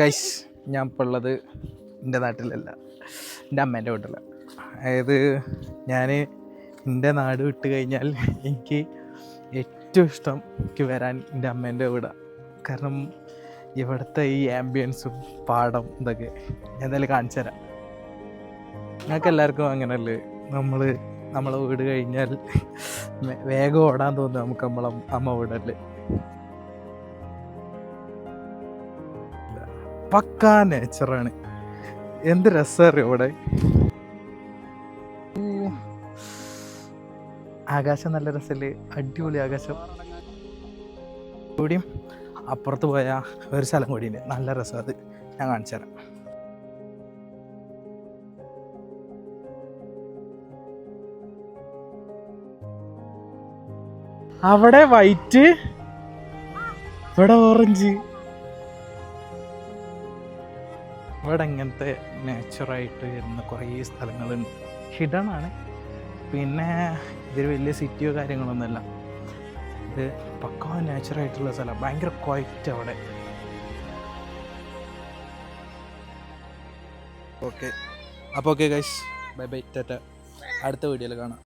Guys ഞാൻ ഇപ്പോൾ ഉള്ളത് എന്റെ നാട്ടിലല്ല എന്റെ അമ്മേന്റെ വീട്ടിലാണ്. അതായത് ഞാൻ എന്റെ നാട് വിട്ട് കഴിഞ്ഞാൽ എനിക്ക് ഏറ്റവും ഇഷ്ടം എനിക്ക് വരാൻ എന്റെ അമ്മേന്റെ വീടാണ് കാരണം ഇവിടുത്തെ ഈ ആംബിയൻസും പാടം ഇതൊക്കെ എന്തായാലും കാണിച്ചു തരാം. ഞങ്ങൾക്ക് എല്ലാവർക്കും അങ്ങനെയല്ലേ? നമ്മൾ നമ്മളെ വീട് കഴിഞ്ഞാൽ വേഗം ഓടാൻ തോന്നുന്നു നമുക്ക് നമ്മളെ അമ്മ വീടല്ലേ? പക്കാ നേച്ചറാണ് എന്ത് രസമറിയോ ഇവിടെ? ആകാശം നല്ല രസമല്ലേ അടിപൊളി ആകാശം. കൂടിയും അപ്പുറത്ത് പോയ ഒരു സ്ഥലം കൂടിയുണ്ട് നല്ല രസം അത്. ഞാൻ കാണിച്ചു തരാം. അവിടെ വൈറ്റ് ഇവിടെ ഓറഞ്ച് ഇവിടെ ഇങ്ങനത്തെ നാച്ചുറായിട്ട് വരുന്ന കുറേ സ്ഥലങ്ങളുണ്ട്. ഹിഡൺ ആണ് പിന്നെ ഇതൊരു വലിയ സിറ്റിയോ കാര്യങ്ങളൊന്നുമല്ല. ഇത് പക്കാ നാച്ചുറായിട്ടുള്ള സ്ഥലം. ഭയങ്കര ക്വയറ്റ് അവിടെ. ഓക്കെ അപ്പോൾ okay guys bye bye Tata അടുത്ത വീഡിയോയിൽ കാണാം.